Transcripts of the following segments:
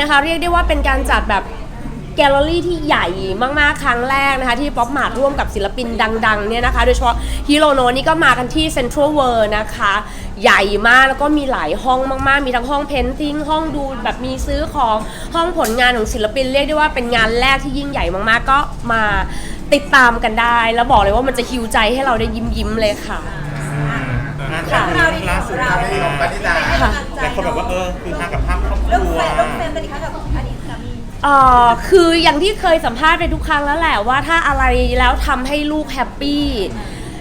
นะคะ เรียกได้ว่าเป็นการจัดแบบแกลเลอรี่ที่ใหญ่มากๆ ครั้งแรกนะคะ ที่ป๊อปมาร์ร่วมกับศิลปินดังๆเนี่ยนะคะ โดยเฉพาะฮิโรโนนี่ก็มากันที่เซ็นทรัลเวิร์นะคะ ใหญ่มากแล้วก็มีหลายห้องมากๆ มีทั้งห้องเพนติ้งห้องดูแบบมีซื้อของห้องผลงานของศิลปิน เรียกได้ว่าเป็นงานแรกที่ยิ่งใหญ่มากๆ ก็มาติดตามกันได้ แล้วบอกเลยว่ามันจะฮิวใจให้เราได้ยิ้มๆเลยค่ะ งานค่ะเราล่าสุดเราดีของปณิดา ค่ะ เอ่อคืออย่างที่เคยสัมภาษณ์ไปทุกครั้งแล้วแหละว่าถ้าอะไรแล้วทำให้ลูกแฮปปี้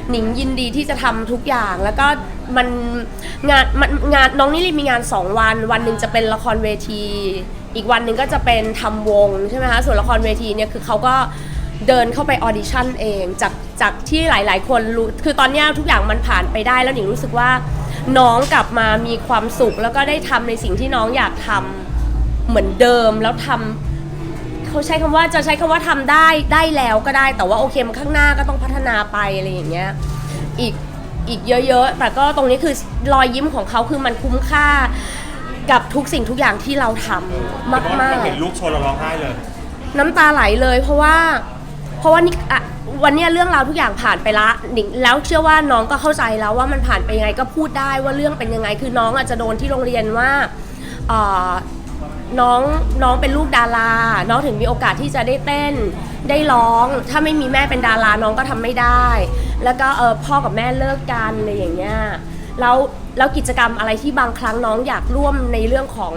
หนิงยินดีที่จะทำทุกอย่างแล้วก็มันงานมันงานน้องนิริมีงาน2วัน วันหนึ่งจะเป็นละครเวที อีกวันหนึ่งก็จะเป็นทำวงใช่ไหมคะส่วนละครเวทีเนี่ยคือเขาก็เดินเข้าไปออดิชั่นเองจากจากที่หลาย ๆ คนรู้คือตอนเนี้ยทุกอย่างมันผ่านไปได้แล้วหนิงรู้สึกว่าน้องกลับมามีความสุขแล้วก็ได้ทำในสิ่งที่น้องอยากทำ เหมือนเดิมแล้วทำ เขาใช้คำว่าจะใช้คำว่าทำได้ได้แล้วก็ได้ แต่ว่าโอเคมันข้างหน้าก็ต้องพัฒนาไปอะไรอย่างเงี้ยอีกอีกเยอะๆแต่ก็ตรงนี้คือรอยยิ้มของเขาคือมันคุ้มค่ากับทุกสิ่งทุกอย่างที่เราทำมากเห็นลูกโชว์เราร้องไห้เลยๆน้ำตาไหลเลยเพราะว่า เพราะว่านี่อะวันเนี้ยเรื่องราวทุกอย่างผ่านไปละหนิงแล้วเชื่อว่าน้องก็เข้าใจแล้วว่ามันผ่านไปยังไงก็พูดได้ว่าเรื่องเป็นยังไงคือน้องอาจจะโดนที่โรงเรียนว่าเอ่อ น้องน้องเป็นลูกดารา น้องถึงมีโอกาสที่จะได้เต้นได้ร้อง ถ้าไม่มีแม่เป็นดาราน้องก็ทำไม่ได้ แล้วก็เออพ่อกับแม่เลิกกันอะไรอย่างเงี้ยแล้วแล้วกิจกรรมอะไรที่บางครั้งน้องอยากร่วมในเรื่องของ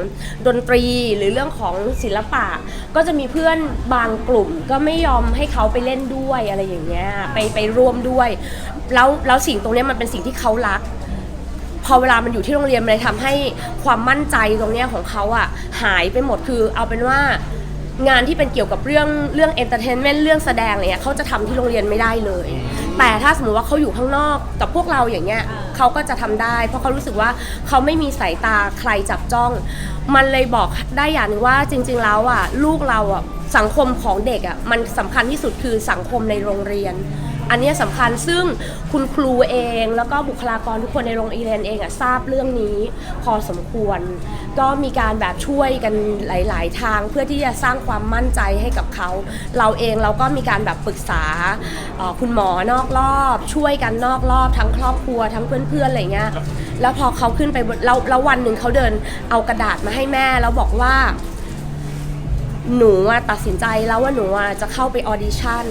ดนตรีหรือเรื่องของศิลปะ ก็จะมีเพื่อนบางกลุ่มก็ไม่ยอมให้เขาไปเล่นด้วยอะไรอย่างเงี้ยไปไปร่วมด้วย แล้วแล้วสิ่งตรงเนี้ยมันเป็นสิ่งที่เขารัก พอเวลามันอยู่ที่โรงเรียนมันเลยทำให้ความมั่นใจตรงเนี้ยของเขาอะหายไปหมดคือเอาเป็นว่างานที่เป็นเกี่ยวกับเรื่องเรื่องเอนเตอร์เทนเมนต์เรื่องแสดงอะไรเงี้ยเขาจะทำที่โรงเรียนไม่ได้เลย แต่ถ้าสมมติว่าเขาอยู่ข้างนอกกับพวกเราอย่างเงี้ยเขาก็จะทำได้ เพราะเขารู้สึกว่าเขาไม่มีสายตาใครจับจ้อง มันเลยบอกได้อย่างหนึงว่าจริง ๆ แล้วอะลูกเราอะสังคมของเด็กอะมันสำคัญที่สุดคือสังคมในโรงเรียน อันนี้ยสำคัญซึ่งคุณครูเอง แล้วก็บุคลากรทุกคนในโรงเรียนเองอะทราบเรื่องนี้พอสมควร ก็มีการแบบช่วยกันหลาย ๆ ทางเพื่อที่จะสร้างความมั่นใจให้กับเขา เราเองเราก็มีการแบบปรึกษาคุณหมอนอกรอบ ช่วยกันนอกรอบ ทั้งครอบครัวทั้งเพื่อน ๆ อะไรเงี้ยแล้วพอเขาขึ้นไปแล้วแล้ววันหนึ่งเขาเดินเอากระดาษมาให้แม่แล้วบอกว่าหนูตัดสินใจแล้วว่าหนูจะเข้าไปออดิชั่น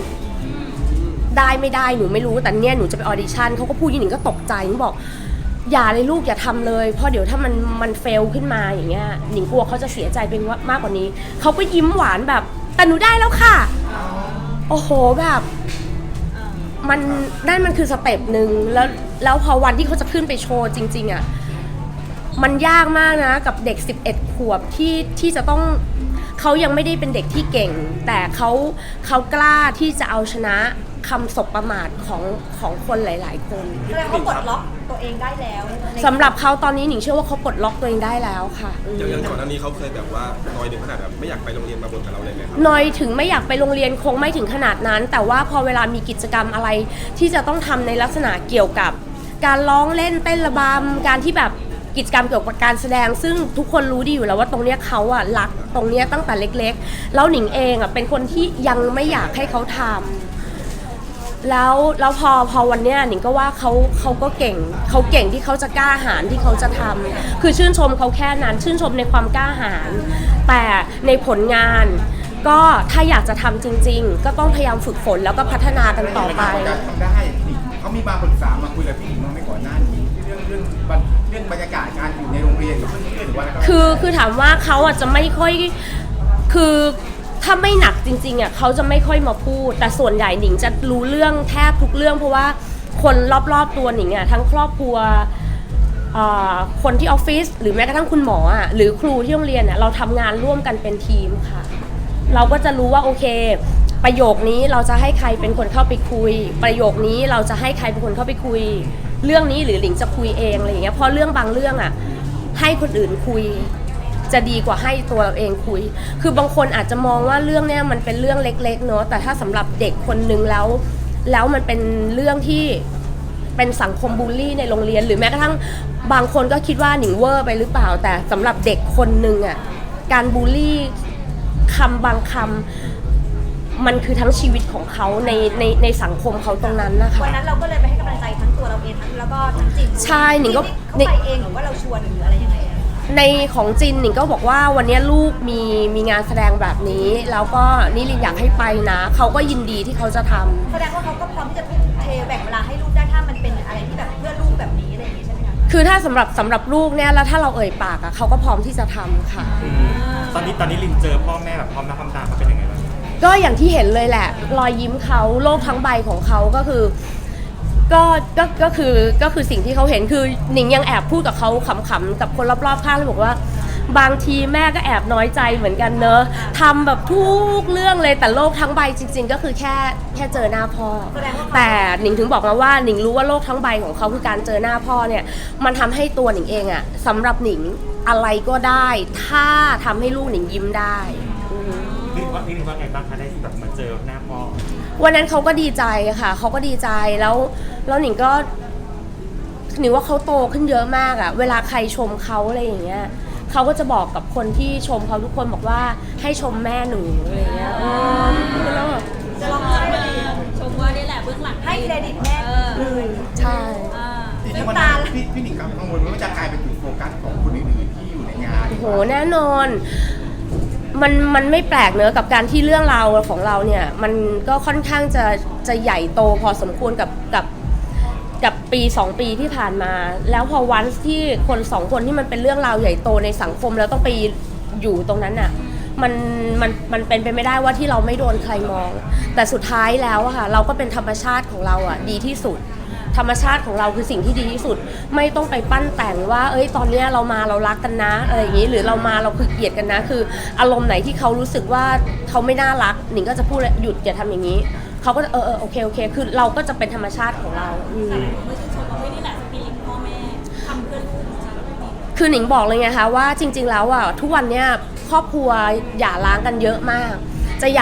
ได้ไม่ได้หนูไม่รู้แต่เนี่ยหนูจะไปออดิชั่นเขาก็พูดอย่งนี้หนิงก็ตกใจหนิงบอก อย่าเลยลูกอย่าทำเลย เพราะเดี๋ยวถ้ามันมันเฟลขึ้นมาอย่างเงี้ยหนิงกลัวเขาจะเสียใจเป็นว่ามากกว่านี้เขาก็ยิ้มหวานแบบแต่หนูได้แล้วค่ะ โอ้โหแบบมันนั่นมันคือสเต็ปหนึ่งแล้วแล้วพอวันที่เขาจะขึ้นไปโชว์จริง ๆอะ่ะมันยากมากนะกับเด็ก 11 ขวบที่ที่จะต้องเขายังไม่ได้เป็นเด็กที่เก่ง แต่เขาเขากล้าที่จะเอาชนะ คำสบประมาทของของคนหลาย ๆ คนแสดงว่าปลดล็อกตัวเองได้แล้วในสำหรับเขาตอนนี้หนิงเชื่อว่าเขาปลดล็อกตัวเองได้แล้วค่ะอย่างอย่างก่อนหน้านี้เขาเคยแบบว่าน้อยถึงขนาดแบบไม่อยากไปโรงเรียนมาบนกับเราเลยไหมครับนอยถึงไม่อยากไปโรงเรียนคงไม่ถึงขนาดนั้น แต่ว่าพอเวลามีกิจกรรมอะไร ที่จะต้องทำในลักษณะเกี่ยวกับ การร้องเล่นเต้นระบำการที่แบบกิจกรรมเกี่ยวกับการแสดง ซึ่งทุกคนรู้ดีอยู่แล้วว่าตรงเนี้ยเขาอะรักตรงเนี้ยตั้งแต่เล็ก ๆ แล้วหนิงเองอะเป็นคนที่ยังไม่อยากให้เขาทำ แล้วแล้วพอพอวันเนี้ยหนิงก็ว่าเขาเขาก็เก่งเขาเก่งที่เขาจะกล้าหาญที่เขาจะทำคือชื่นชมเขาแค่นั้น ชื่นชมในความกล้าหาญแต่ในผลงาน ก็ถ้าอยากจะทำจริง ๆ ก็ต้องพยายามฝึกฝนแล้วก็พัฒนากันต่อไป การทำได้นี่เขามีมาปรึกษามาคุยกับพี่หญิงบ้างไหม่ก่อนหน้านี้เรื่องเรื่องบรรเรื่องบรรยากาศการอยู่ในโรงเรียนกับเพื่อนๆหรือว่าอะไรก็แล้วคือคือถามว่าเขาอาจจะไม่ค่อยคือ ถ้าไม่หนักจริงๆอะเขาจะไม่ค่อยมาพูด แต่ส่วนใหญ่หนิงจะรู้เรื่องแทบทุกเรื่อง เพราะว่าคนรอบๆตัวหนิงอะทั้งครอบครัวอ่อคนที่ออฟฟิศหรือแม้กระทั่งคุณหมออะหรือครูที่โรงเรียนอะเราทำงานร่วมกันเป็นทีมค่ะ เราก็จะรู้ว่าโอเค ประโยคนี้เราจะให้ใครเป็นคนเข้าไปคุย ประโยคนี้เราจะให้ใครเป็นคนเข้าไปคุย เรื่องนี้หรือหลิงจะคุยเองอะไรอย่างเงี้ยเพราะเรื่องบางเรื่องอะให้คนอื่นคุย จะดีกว่าให้ตัวเราเองคุย คือบางคนอาจจะมองว่าเรื่องเนี้ยมันเป็นเรื่องเล็กๆเนอะแต่ถ้าสำหรับเด็กคนนึงแล้ว แล้วมันเป็นเรื่องที่เป็นสังคมบูลลี่ในโรงเรียน หรือแม้กระทั่งบางคนก็คิดว่าหนิงเวอร์ไปหรือเปล่า แต่สำหรับเด็กคนนึงอะการบูลลี่คำบางคำมันคือทั้งชีวิตของเขาในในในสังคมเขาตรงนั้นนะคะวันนั้นเราก็เลยไปให้กำลังใจทั้งตัวเราเองทั้งแล้วก็ทั้งจินใช่หนิงก็เขาไปเองหรือว่าเราชวนหรืออะไรยังไงอะ ในของจินหนิงก็บอกว่าวันนี้ลูกมีมีงานแสดงแบบนี้ แล้วก็นิรินอยากให้ไปนะ เขาก็ยินดีที่เขาจะทำ แสดงว่าเขาก็พร้อมที่จะทุ่มเทแบ่งเวลาให้ลูกได้ถ้ามันเป็นอะไรที่แบบเพื่อลูกแบบนี้อะไรอย่างงี้ใช่ไหมคะคือถ้าสำหรับสำหรับลูกเนี่ยแล้วถ้าเราเอ่ยปากอะเขาก็พร้อมที่จะทำค่ะอืมตอนนี้ตอนนี้ลินเจอพ่อแม่แบบพร้อมหน้าพร้อมตาเขาเป็นยังไงบ้าง ก็อย่างที่เห็นเลยแหละ รอยยิ้มเขาโลกทั้งใบของเขาก็คือ ก็ก็ก็คือก็คือสิ่งที่เขาเห็นคือหนิงยังแอบพูดกับเขาขำๆกับคนรอบๆข้างเลยบอกว่า บางทีแม่ก็แอบน้อยใจเหมือนกันเนอะทำแบบทุกเรื่องเลยแต่โลกทั้งใบจริง ๆ ก็คือแค่แค่เจอหน้าพ่อแสดงว่าแต่หนิงถึงบอกมาว่าหนิงรู้ว่าโลกทั้งใบของเขาคือการเจอหน้าพ่อเนี่ยมันทำให้ตัวหนิงเองอะสำหรับหนิงอะไรก็ได้ ถ้าทำให้ลูกหนิงยิ้มได้อือฮึลินว่าลินว่าไงบ้างคะได้แบบมาเจอหน้าพ่อ วันนั้นเขาก็ดีใจค่ะ เขาก็ดีใจแล้วแล้วหนิงก็หนิงว่าเขาโตขึ้นเยอะมากอะเวลาใครชมเขาอะไรอย่างเงี้ยเขาก็จะบอกกับคนที่ชมเขาทุกคนบอกว่าให้ชมแม่หนูอะไรอย่างเงี้ยอืมแล้วแบบจะลองให้ชมว่านี่แหละเบื้องหลังให้เครดิตแม่เออใช่อ่าจริงๆวันนั้นพี่พี่หนิงกังวลว่าจะกลายเป็นจุดโฟกัสของคนอื่นๆที่อยู่ในงานโหแน่นอน มันมันไม่แปลกเนอะกับการที่เรื่องราวของเราเนี่ยมันก็ค่อนข้างจะจะใหญ่โตพอสมควรกับกับกับปีสองปีที่ผ่านมา แล้วพอวันที่คนสองคนที่มันเป็นเรื่องราวใหญ่โตในสังคมแล้วต้องไปอยู่ตรงนั้นน่ะมันมันมันเป็นไปไม่ได้ว่าที่เราไม่โดนใครมอง แต่สุดท้ายแล้วอะค่ะเราก็เป็นธรรมชาติของเราอะดีที่สุด ธรรมชาติของเราคือสิ่งที่ดีที่สุด ไม่ต้องไปปั้นแต่งว่า เอ้ย ตอนเนี้ยเรามาเรารักกันนะอะไรอย่างนี้ หรือเรามาเราคือเกลียดกันนะ คือ อารมณ์ไหนที่เขารู้สึกว่าเขาไม่น่ารักหนิงก็จะพูดเลยหยุดอย่าทำอย่างนี้ เขาก็จะเออเออโอเคโอเค คือเราก็จะเป็นธรรมชาติของเราอืม ไม่ใช่ชมว่าเฮ้ยนี่แหละสปิริตพ่อแม่ทำเพื่อลูกของเราแบบนี้คือหนิงบอกเลยไงคะว่าจริง ๆ แล้วอะทุกวันเนี้ยครอบครัวหย่าร้างกันเยอะมาก